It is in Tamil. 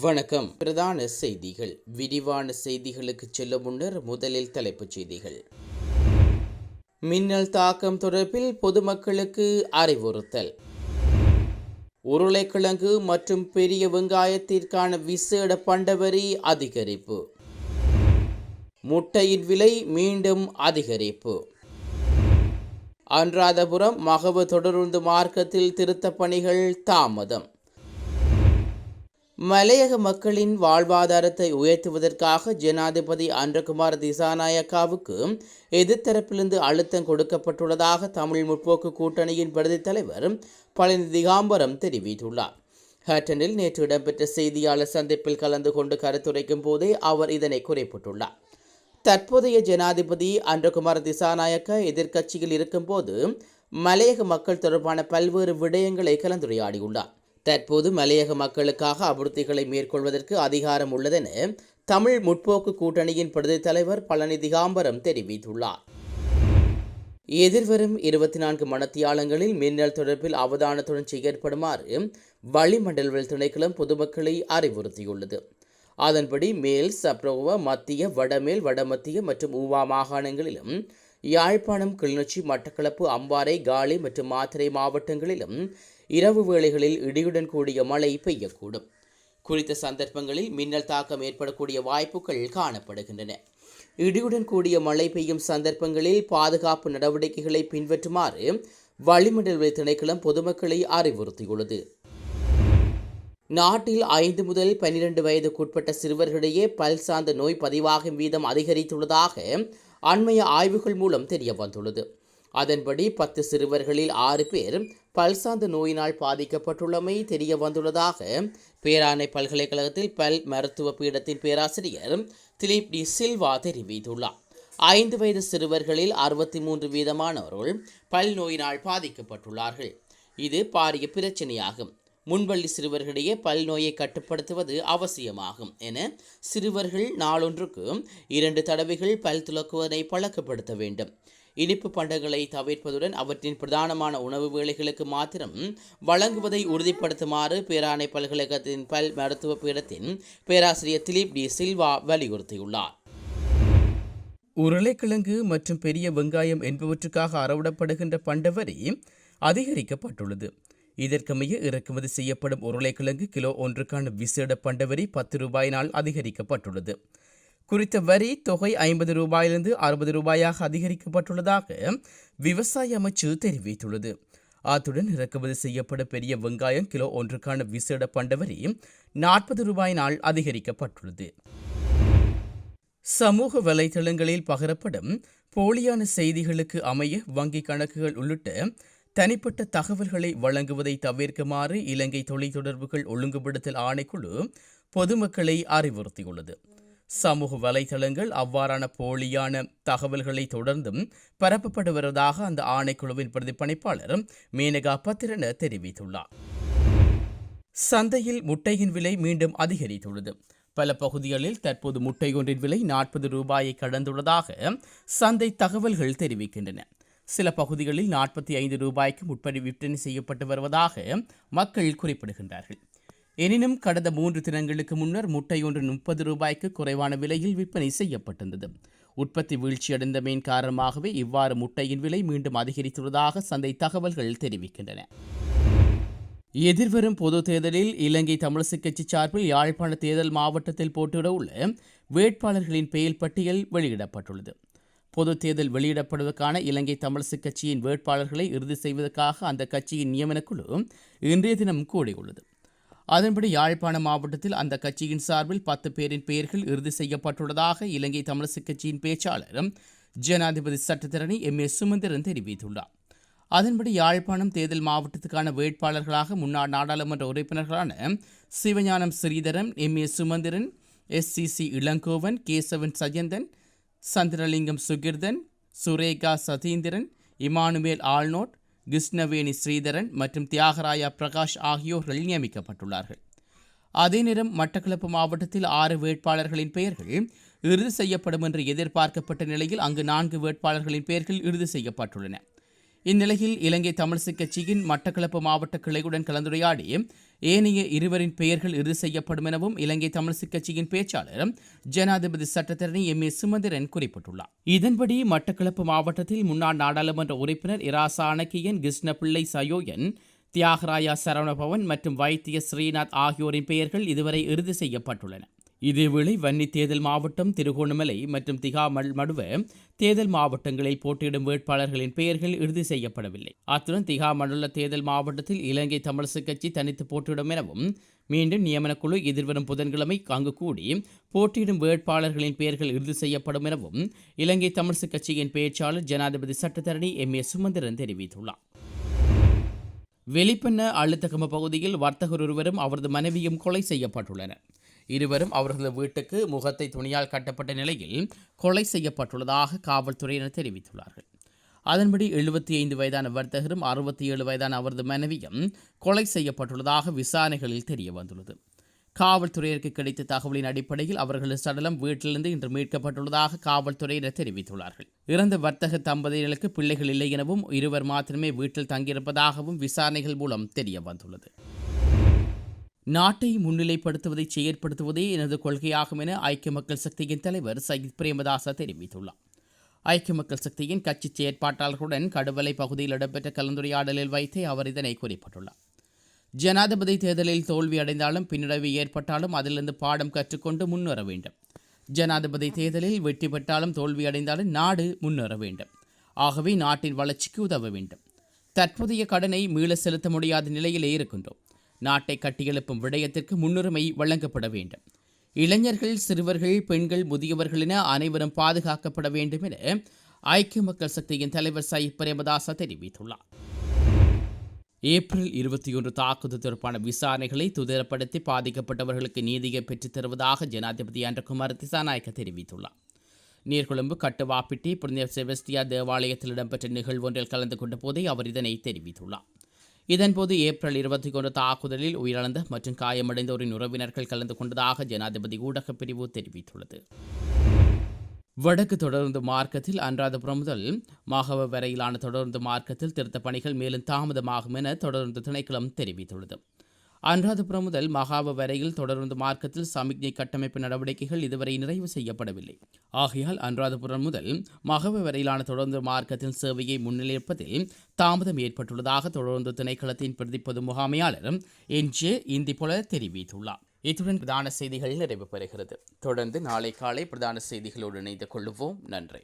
வணக்கம். பிரதான செய்திகள். விரிவான செய்திகளுக்கு செல்ல முன்னர் முதலில் தலைப்புச் செய்திகள். மின்னல் தாக்கம் தொடர்பில் பொதுமக்களுக்கு அறிவுறுத்தல். உருளைக்கிழங்கு மற்றும் பெரிய வெங்காயத்திற்கான விசேட பண்டவரி அதிகரிப்பு. முட்டையின் விலை மீண்டும் அதிகரிப்பு. அன்றாதபுரம் மகவு தொடருந்து மார்க்கத்தில் திருத்தப் பணிகள் தாமதம். மலையக மக்களின் வாழ்வாதாரத்தை உயர்த்துவதற்காக ஜனாதிபதி அன்றகுமார் திசாநாயக்காவுக்கு எதிர்த்தரப்பிலிருந்து அழுத்தம் கொடுக்கப்பட்டுள்ளதாக தமிழ் முற்போக்கு கூட்டணியின் பிரதி தலைவர் பழனி திகாம்பரம் தெரிவித்துள்ளார். ஹேட்டனில் நேற்று இடம்பெற்ற செய்தியாளர் சந்திப்பில் கலந்து கொண்டு கருத்துரைக்கும் போதே அவர் இதனை குறிப்பிட்டுள்ளார். தற்போதைய ஜனாதிபதி அன்றகுமார் திசாநாயக்க எதிர்க்கட்சியில் இருக்கும்போது மலையக மக்கள் தொடர்பான பல்வேறு விடயங்களை கலந்துரையாடியுள்ளார். தற்போது மலையக மக்களுக்காக அபிவிருத்திகளை மேற்கொள்வதற்கு அதிகாரம் உள்ளதென தமிழ் முற்போக்கு கூட்டணியின் பிரதி தலைவர் பழனி திகாம்பரம் தெரிவித்துள்ளார். எதிர்வரும் இருபத்தி நான்கு மணத்தியாலங்களில் மின்னல் தொடர்பில் அவதானத்துடன் செயற்படுமாறு வளிமண்டலவியல் திணைக்களம் பொதுமக்களை அறிவுறுத்தியுள்ளது. அதன்படி மேல் சப்ரோவ மத்திய வடமேல் வடமத்திய மற்றும் ஊவா மாகாணங்களிலும் யாழ்ப்பாணம் கிளிநொச்சி மட்டக்களப்பு அம்பாறை காலி மற்றும் மாத்தறை மாவட்டங்களிலும் இரவு வேளைகளில் இடியுடன் கூடிய மழை பெய்யக்கூடும். குறித்த சந்தர்ப்பங்களில் மின்னல் தாக்கம் ஏற்படக்கூடிய வாய்ப்புகள் காணப்படுகின்றன. இடியுடன் கூடிய மழை பெய்யும் சந்தர்ப்பங்களில் பாதுகாப்பு நடவடிக்கைகளை பின்பற்றுமாறு வளிமண்டல திணைக்களம் பொதுமக்களை அறிவுறுத்தியுள்ளது. நாட்டில் ஐந்து முதல் பன்னிரண்டு வயதுக்குட்பட்ட சிறுவர்களிடையே பல் சார்ந்த நோய் பதிவாகும் வீதம் அதிகரித்துள்ளதாக அண்மைய ஆய்வுகள் மூலம் தெரிய வந்துள்ளது அதன்படி பத்து சிறுவர்களில் ஆறு பேர் பல்சார்ந்த நோயினால் பாதிக்கப்பட்டுள்ளமை தெரிய வந்துள்ளதாக பேரானை பல்கலைக்கழகத்தில் பல் மருத்துவ பீடத்தின் பேராசிரியர் திலீப் டி சில்வா தெரிவித்துள்ளார். ஐந்து வயது சிறுவர்களில் அறுபத்தி மூன்று வீதமானவர்கள் பல் நோயினால் பாதிக்கப்பட்டுள்ளார்கள். இது பாரிய பிரச்சனையாகும். முன்வள்ளி சிறுவர்களிடையே பல் நோயை கட்டுப்படுத்துவது அவசியமாகும் என சிறுவர்கள் நாளொன்றுக்கு இரண்டு தடவைகள் பல் துலக்குவதை பழக்கப்படுத்த வேண்டும். இனிப்பு பண்டங்களை தவிர்ப்பதுடன் அவற்றின் பிரதானமான உணவு வேலைகளுக்கு மாத்திரம் வழங்குவதை உறுதிப்படுத்துமாறு பேராணை பல்கலைக்கழகத்தின் பல் மருத்துவ பீடத்தின் பேராசிரியர் திலீப் டி சில்வா வலியுறுத்தியுள்ளார். உருளைக்கிழங்கு மற்றும் பெரிய வெங்காயம் என்பவற்றுக்காக அறவிடப்படுகின்ற பண்டவரி அதிகரிக்கப்பட்டுள்ளது. இதற்கமைய இறக்குமதி செய்யப்படும் உருளைக்கிழங்கு கிலோ ஒன்றுக்கான விசேட பண்டவரி பத்து ரூபாயினால் அதிகரிக்கப்பட்டுள்ளது. குறித்த வரி தொகை ஐம்பது ரூபாயிலிருந்து அறுபது ரூபாயாக அதிகரிக்கப்பட்டுள்ளதாக விவசாய அமைச்சு தெரிவித்துள்ளது. அத்துடன் இறக்குமதி செய்யப்படும் பெரிய வெங்காயம் கிலோ ஒன்றுக்கான விசேட பண்டவரி நாற்பது ரூபாயினால் அதிகரிக்கப்பட்டுள்ளது. சமூக வலைதளங்களில் பகரப்படும் போலியான செய்திகளுக்கு அமைய வங்கி கணக்குகள் உள்ளிட்ட தனிப்பட்ட தகவல்களை வழங்குவதை தவிர்க்குமாறு இலங்கை தொலைத்தொடர்புகள் ஒழுங்குபடுத்தல் ஆணைக்குழு பொதுமக்களை அறிவுறுத்தியுள்ளது. சமூக வலைதளங்கள் அவ்வாறான போலியான தகவல்களை தொடர்ந்தும் பரப்பப்பட்டு வருவதாக அந்த ஆணைக்குழுவின் பிரதிப்பணிப்பாளர் மேனகா பத்திரன தெரிவித்துள்ளார். சந்தையில் முட்டையின் விலை மீண்டும் அதிகரித்துள்ளது. பல பகுதிகளில் தற்போது முட்டை ஒன்றின் விலை நாற்பது ரூபாயை கடந்துள்ளதாக சந்தை தகவல்கள் தெரிவிக்கின்றன. சில பகுதிகளில் நாற்பத்தி ஐந்து ரூபாய்க்கு முட்படி விற்பனை செய்யப்பட்டு வருவதாக மக்கள் குறிப்பிடுகின்றார்கள். எனினும் கடந்த மூன்று தினங்களுக்கு முன்னர் முட்டை ஒன்று முப்பது ரூபாய்க்கு குறைவான விலையில் விற்பனை செய்யப்பட்டிருந்தது. உற்பத்தி வீழ்ச்சியடைந்தமையின் காரணமாகவே இவ்வாறு முட்டையின் விலை மீண்டும் அதிகரித்துள்ளதாக சந்தை தகவல்கள் தெரிவிக்கின்றன. எதிர்வரும் பொது தேர்தலில் இலங்கை தமிழிசை கட்சி சார்பில் யாழ்ப்பாண தேர்தல் மாவட்டத்தில் போட்டியிட உள்ள வேட்பாளர்களின் பெயர் பட்டியல் வெளியிடப்பட்டுள்ளது. பொது தேர்தல் வெளியிடப்படுவதற்கான இலங்கை தமிழிசை கட்சியின் வேட்பாளர்களை இறுதி செய்வதற்காக அந்த கட்சியின் நியமனக்குழு இன்றைய தினம் கூடியுள்ளது. அதன்படி யாழ்ப்பாண மாவட்டத்தில் அந்த கட்சியின் சார்பில் பத்து பேரின் பெயர்கள் இறுதி செய்யப்பட்டுள்ளதாக இலங்கை தமிழிசை கட்சியின் பேச்சாளரும் ஜனாதிபதி சட்டத்தரணி எம். ஏ. சுமந்திரன் தெரிவித்துள்ளார். அதன்படி யாழ்ப்பாணம் தேர்தல் மாவட்டத்துக்கான வேட்பாளர்களாக முன்னாள் நாடாளுமன்ற உறுப்பினர்களான Sivagnanam Sritharan M. A. Sumanthiran S. C. C. Ilangovan Kesavan Sajanthan Chandralingam Sukirthan Sureka Satheendran Emmanuel Arnold Krishnaveni Sritharan மற்றும் தியாகராயா பிரகாஷ் ஆகியோர்கள் நியமிக்கப்பட்டுள்ளார்கள். அதே நேரம் மட்டக்களப்பு மாவட்டத்தில் ஆறு வேட்பாளர்களின் பெயர்கள் இறுதி செய்யப்படும் என்று எதிர்பார்க்கப்பட்ட நிலையில் அங்கு நான்கு வேட்பாளர்களின் பெயர்கள் இறுதி செய்யப்பட்டுள்ளன. இந்நிலையில் இலங்கை தமிழிசை கட்சியின் மட்டக்களப்பு மாவட்ட கிளையுடன் கலந்துரையாடி ஏனைய இருவரின் பெயர்கள் இறுதி செய்யப்படும் எனவும் இலங்கை தமிழிசை கட்சியின் பேச்சாளர் ஜனாதிபதி சட்டத்தரணி எம். ஏ. சுமந்திரன் குறிப்பிட்டுள்ளார். இதன்படி மட்டக்களப்பு மாவட்டத்தில் முன்னாள் நாடாளுமன்ற உறுப்பினர் இராசா அணக்கியன் கிருஷ்ணபிள்ளை சயோயன் தியாகராயா சரவணபவன் மற்றும் வைத்திய ஸ்ரீநாத் ஆகியோரின் பெயர்கள் இதுவரை இறுதி செய்யப்பட்டுள்ளன. இதேவேளை வன்னி தேர்தல் மாவட்டம் திருகோணமலை மற்றும் திகாமல் மடுவ தேர்தல் மாவட்டங்களில் போட்டியிடும் வேட்பாளர்களின் பெயர்கள் இறுதி செய்யப்படவில்லை. அத்துடன் திகாமடுள்ள தேர்தல் மாவட்டத்தில் இலங்கை தமிழரசு கட்சி தனித்து போட்டியிடும் எனவும் மீண்டும் நியமனக்குழு எதிர்வரும் புதன்கிழமை அங்கு கூடி போட்டியிடும் வேட்பாளர்களின் பெயர்கள் இறுதி செய்யப்படும் எனவும் இலங்கை தமிழரசு கட்சியின் பேச்சாளர் ஜனாதிபதி சட்டத்தரணி எம். ஏ. சுமந்திரன் தெரிவித்துள்ளார். வெளிப்பண்ண அழுத்தகம பகுதியில் வர்த்தகர் ஒருவரும் அவரது மனைவியும் கொலை செய்யப்பட்டுள்ளனர். இருவரும் அவர்களது வீட்டுக்கு முகத்தை துணியால் கட்டப்பட்ட நிலையில் கொலை செய்யப்பட்டுள்ளதாக காவல்துறையினர் தெரிவித்துள்ளார்கள். அதன்படி எழுபத்தி ஐந்து வயதான வர்த்தகரும் அறுபத்தி ஏழு வயதான அவரது மனைவியும் கொலை செய்யப்பட்டுள்ளதாக விசாரணைகளில் தெரிய வந்துள்ளது காவல்துறையினருக்கு கிடைத்த தகவலின் அடிப்படையில் அவர்களது சடலம் வீட்டிலிருந்து இன்று மீட்கப்பட்டுள்ளதாக காவல்துறையினர் தெரிவித்துள்ளார்கள். இறந்த வர்த்தக தம்பதியினருக்கு பிள்ளைகள் இல்லை எனவும் இருவர் மாத்திரமே வீட்டில் தங்கியிருப்பதாகவும் விசாரணைகள் மூலம் தெரிய வந்துள்ளது நாட்டை முன்னிலைப்படுத்துவதை செயற்படுத்துவதே எனது கொள்கையாகும் என ஐக்கிய மக்கள் சக்தியின் தலைவர் சயித் பிரேமதாச தெரிவித்துள்ளார். ஐக்கிய மக்கள் சக்தியின் கட்சி செயற்பாட்டாளர்களுடன் கடுவலை பகுதியில் இடம்பெற்ற கலந்துரையாடலில் வைத்தே அவர் இதனை குறிப்பிட்டுள்ளார். ஜனாதிபதி தேர்தலில் தோல்வி அடைந்தாலும் பின்னடைவு ஏற்பட்டாலும் அதிலிருந்து பாடம் கற்றுக்கொண்டு முன்னேற வேண்டும். ஜனாதிபதி தேர்தலில் வெற்றி பெற்றாலும் தோல்வி அடைந்தாலும் நாடு முன்னேற வேண்டும். ஆகவே நாட்டின் வளர்ச்சிக்கு உதவ வேண்டும். தற்போதைய கடனை மீள செலுத்த முடியாத நிலையிலே இருக்கின்றோம். நாட்டை கட்டியெழுப்பும் விடயத்திற்கு முன்னுரிமை வழங்கப்பட வேண்டும். இளைஞர்கள் சிறுவர்கள் பெண்கள் முதியவர்கள் என அனைவரும் பாதுகாக்கப்பட வேண்டும் என ஐக்கிய மக்கள் சக்தியின் தலைவர் சயித் பிரேமதாச தெரிவித்துள்ளார். ஏப்ரல் இருபத்தி ஒன்று தாக்குதல் தொடர்பான விசாரணைகளை துதரப்படுத்தி பாதிக்கப்பட்டவர்களுக்கு நீதியை பெற்றுத் தருவதாக ஜனாதிபதி அன்றகுமார் திசாநாயக்க தெரிவித்துள்ளார். நீர்கொழும்பு கட்டுவாப்பிட்டி புனித செபஸ்டியா தேவாலயத்தில் இடம்பெற்ற நிகழ்வு ஒன்றில் கலந்து கொண்ட போதே அவர் இதனை தெரிவித்துள்ளார். இதன்போது ஏப்ரல் இருபத்தி ஒன்று தாக்குதலில் உயிரிழந்த மற்றும் காயமடைந்தோரின் உறவினர்கள் கலந்து கொண்டதாக ஜனாதிபதி ஊடகப் பிரிவு தெரிவித்துள்ளது. வடக்கு தொடர்ந்து மார்க்கத்தில் அன்றாதபுரம் முதல் மாகவ வரையிலான தொடர்ந்து மார்க்கத்தில் திருத்தப் பணிகள் மேலும் தாமதமாகும் என தொடர்ந்து திணைக்களம் தெரிவித்துள்ளது. அனுராதபுரம் முதல் மகாவ வரையில் தொடர்ந்து மார்க்கத்தில் சமிக்ஞை கட்டமைப்பு நடவடிக்கைகள் இதுவரை நிறைவு செய்யப்படவில்லை. ஆகையால் அனுராதபுரம் முதல் மகாவ வரையிலான தொடர்ந்து மார்க்கத்தில் சேவையை முன்னிலைப்பதில் தாமதம் ஏற்பட்டுள்ளதாக தொடர்ந்து திணைக்களத்தின் பிரதிப்பது முகாமையாளர் என்று இந்தி போல தெரிவித்துள்ளார். இத்துடன் பிரதான செய்திகள் நிறைவு பெறுகிறது. தொடர்ந்து நாளை காலை பிரதான செய்திகளோடு இணைந்து கொள்ளுவோம் நன்றி.